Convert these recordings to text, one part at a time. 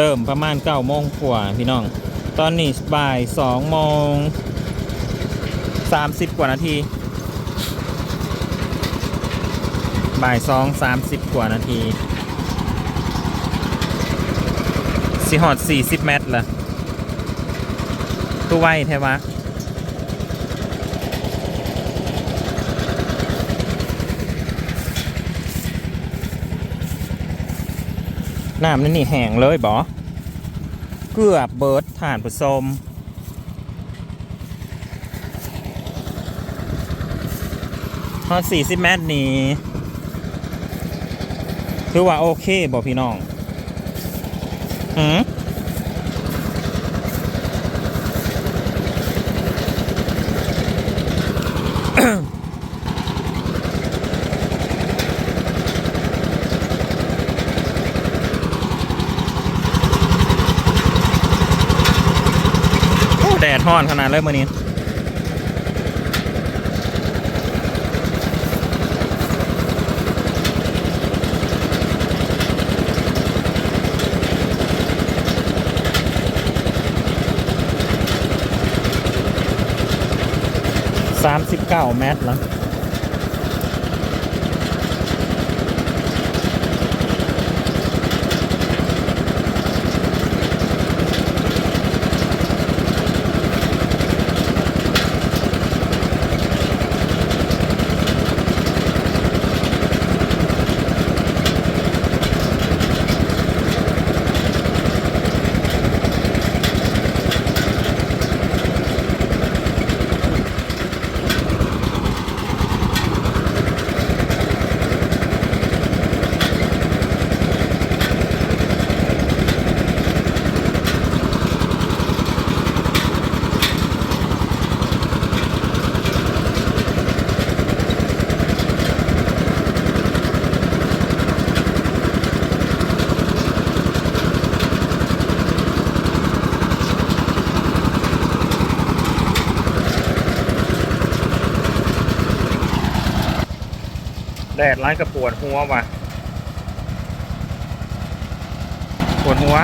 เริ่มประมาณเก้าโมงกว่าพี่น้อง ตอนนี้บ่ายสองโมงสามสิบกว่านาที บ่ายสองสามสิบกว่านาทีสิหอดสี่สิบเมตรละตู้ไวแท้วะ น้ำนี่นี่แห้งเลยบอเกือบเบิร์ดฐานผสมฮอดสี่สิบเมตรนี้คือว่าโอเคบอกพี่น้องหืม โอ้แดดฮ้อนขนาดเลยมื่อนี้สามสิบเก้าเมตรแล้ว แดดร้ายกับปวดหัวว่ะ ปวดหัว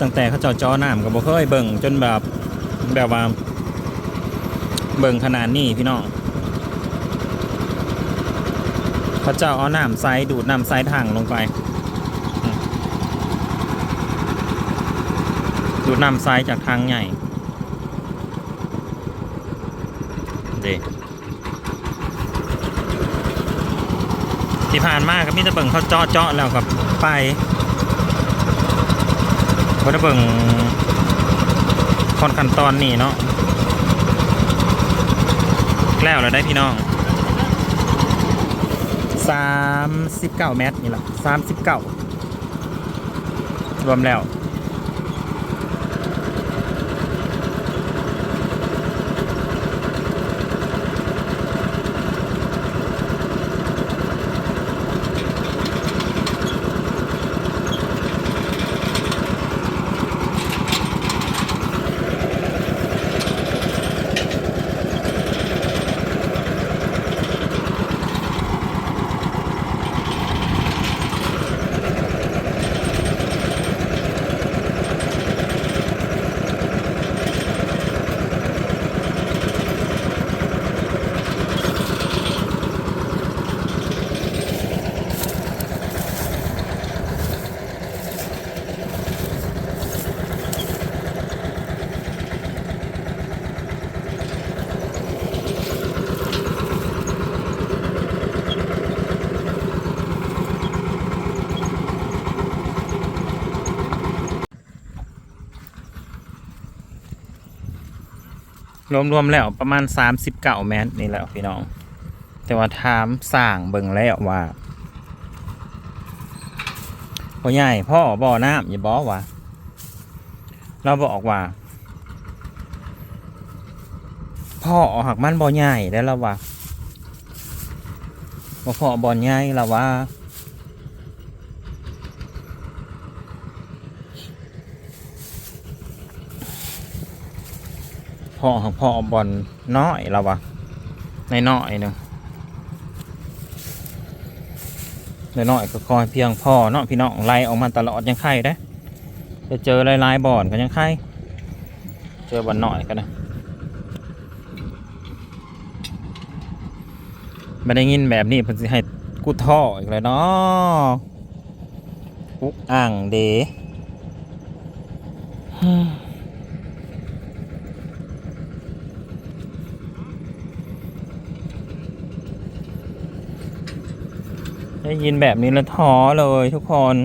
ตั้งแต่เขาเจาะจอน้ำก็บ่เคยเบิ่งจนแบบแบบว่า เบิ่งขนาดนี้พี่น้องเขาเจ้าเอาน้ำใสดูดน้ำใสถังลงไป ดูดน้ำใสจากทางใหญ่เดที่ผ่านมาก็มีแต่เบิ่งเขาเจาะเจาะแล้วกับไป บ่ได้เบิ่งคอนขั้นตอนนี่เนาะแล้วเราได้พี่น้องสามสิบเก้าเมตรนี่แหละสามสิบเก้ารวมแล้ว รวมๆแล้วประมาณ 39เมตรนี่แหละพี่น้อง แต่ว่าถามสร้างเบิ่งแล้วว่าพ่อใหญ่พ่อบ่อน้ำอย่าบอกว่าเราบอกว่า พ่อหักมันบ่อใหญ่ได้แล้วว่าบ่พ่อบ่อใหญ่แล้วว่า พ่อของพ่อบอลน้อยแล้วะในน้อยหนึงในน้อยก็คอยเพียงพ่อเนาะพี่น้องไล่ออกมาตลอดยังไข่ได้จะเจอลายๆบ่อนก็ยังไข่เจอบอลน้อยกันนะไม่ได้ยินแบบนี้เพิ่นสิให้กูท่ออีกเลยเนาะอุกอ่างเด ได้ยินแบบนี้แล้วท้อเลยทุกคน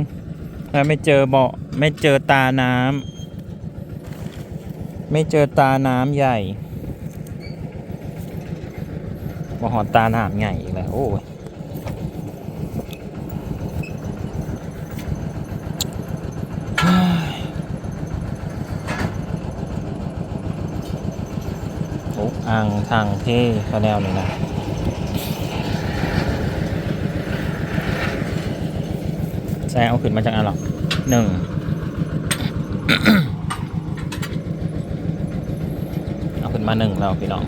แล้วไม่เจอเบาะไม่เจอตาน้ำไม่เจอตาน้ำใหญ่บ่หอดตาน้ำใหญ่อีกแล้วโอ้ยโอ้อ่างทางเท่เขาแนวนี้นะ แซงเอาขึ้นมาจากอันหรอหนึ่งเอาขึ้นมาหนึ่งแล้วพี่น้อง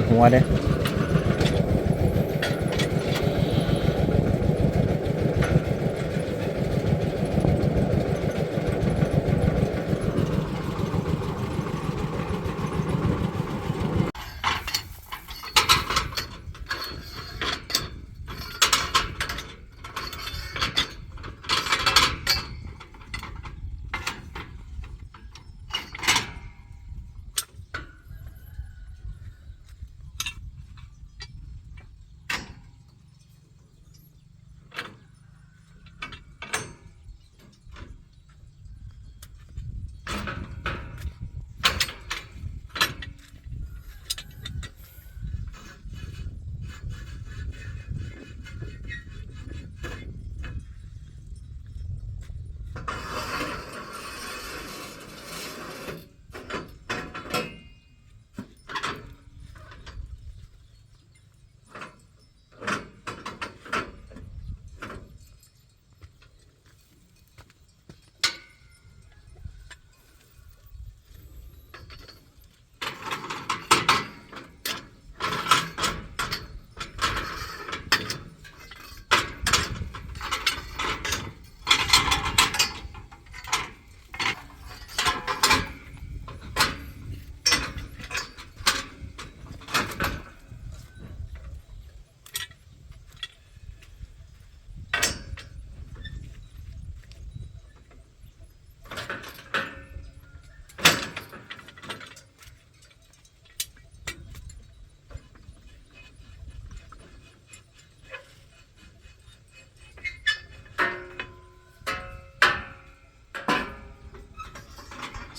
วดหัวเด้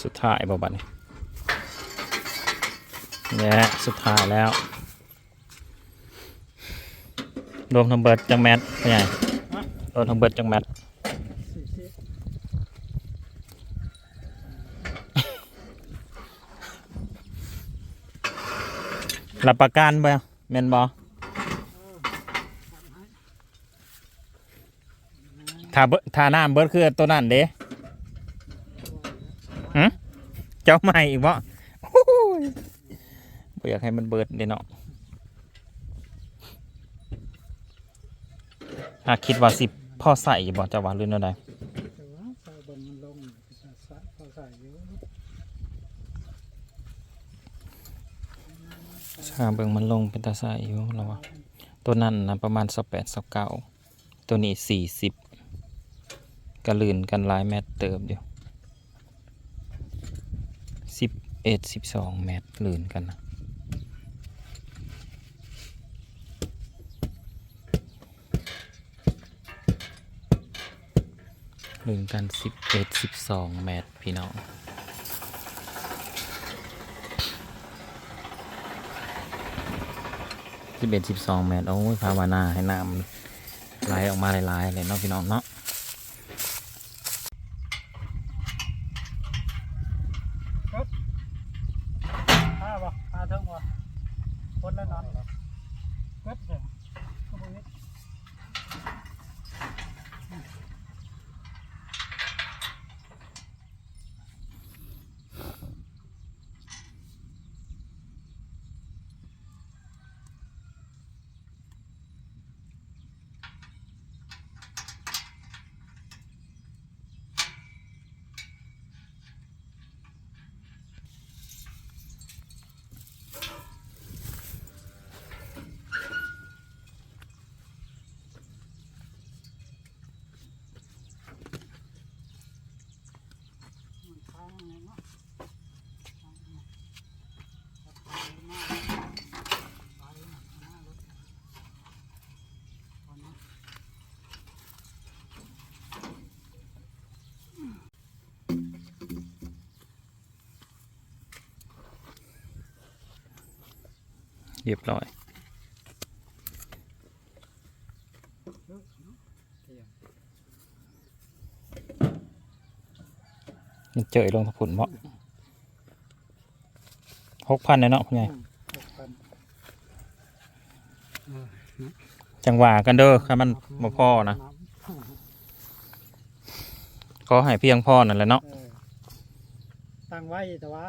สุดท้ายบ่บัดนี้เนี่ยสุดท้ายแล้วรวมทั้งเบิดจังแมทเป็นไงรวมทั้งเบิดจังแมทรับประกันบ่แม่นบ่ถ้าเบิดถ้าน้ำเบิดคือตัวนั้นเด้หึ เจ้าใหม่อีกบ่โอ้ยบ่อยากให้มันเบิดเด้เนาะอะคิดว่าสิพ่อใส่บ่เจะว่าหรือนวใดแต่ว่าใส่บนมันลงพอใส่อยู่ชาเบิ่งมันลงเป็นตาใสอยู่แล้ววะตัวนั้นนะประมาณสักแปดสักเก้าตัวนี้สี่สิบกระลื่นกันลายแมตเติมอยู่สิบ เอ็ดสิบสองแมตต์ลื่นกันนะลื่นกันสิบเอ็ดสิบสองแมตต์พี่น้องสิบเอ็ดสิบสองแมตรโอ้ยภาวนาให้น้ำไหลออกมาหลายๆเลยเนาะพี่น้องเนาะ ผ้าบ่ผ้าเทิงบ่คนละนอนเว็บเลยก็บ่เว็บ เรียบร้อยมันเจอลงตะผุนเพราะหกพันเลยเนาะคุณยายหกพันจังหวะกันเด้อครับมันบ่พอนะขอให้เพียงพอนั่นแหละเนาะเออตั้งไว้แต่ว่า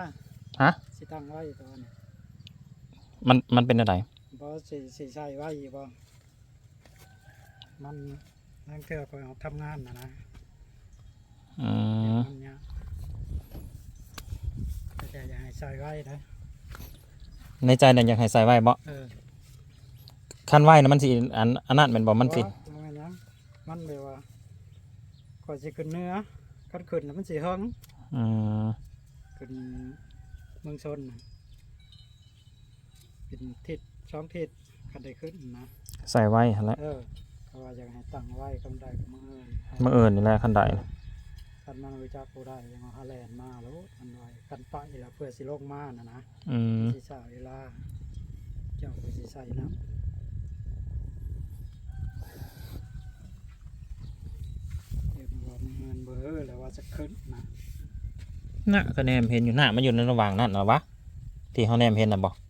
ฮะสิตั้งไว้แต่ว่านี่ มันมันเป็นอะไรบ่สิสิใช้ไว้บ่มันนั่นเทื่อคอยออกทำงานนะนะอืมมันเนี่ยแต่จะอย่าให้ใส่ไว้นะในใจเนี่ยอยากให้ใส่ไว้บ่เออขั้นไว้นะมันสิอันอันนั้นแมันบ่มันสิเพราะว่ามันหยังมันแบบว่าก่อนสิขึ้นเนื้อคันขึ้นแล้วมันสิเฮิงอืมขึ้นเมืองชนน่ะ เป็นทิศสองทิศคันได้ขึ้นนะใส่ไว้หั่นแหละเออเพราะว่าอยากให้ตั้งไว้ก็ได้ก็มืออื่นมื่อเอิญนี่แหละขั้นใดนะคันมันรู้จักผู้ได้ยังเอาฮาแลนด์มาแล้วอันไว้คันไปแล้วเพื่อสิลงมานะนะอืมสิใส่เวลาเจ้าก็สิใส่น้ำเดี๋ยวมันว่ามันเงินเบอร์แล้วว่าจะขึ้นนะน่ะก็แนมเห็นอยู่หน้ามันอยู่ในระหว่างนั่นเหรอวะที่เขาแนมเห็นน่ะบ่เพ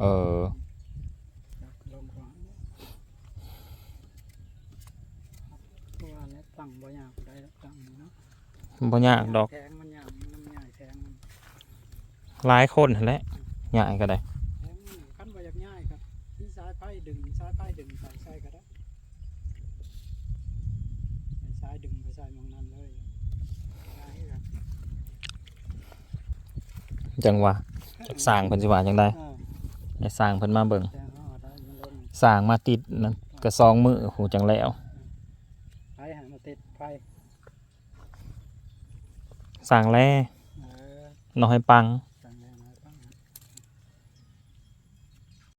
เออลงก่อนเพราะว่าเนี่ยตั้งบ่ยากได้แล้วตั้งเนาะบ่ยากดอกแทงมันยากน้ำใหญ่แทงมันหลายคนหั่นแหละใหญ่ก็ได้ แทงมันขั้นบ่อยากง่ายครับที่สายไฟดึงสายไฟดึงใส่ใส่ก็ได้ใส่สายดึงไปใส่หมองนั้นเลยง่ายครับจังหวะจักสร้างเพิ่นสิว่าจังได๋เอ อให้สร้างเพิ่นมาเบิ่งแทงเอาได้มันลงสร้างมาติดนั่นก็ซองมือหูจังแล้วไฟหันมาติดไฟสร้างแลเออน้อยปังเ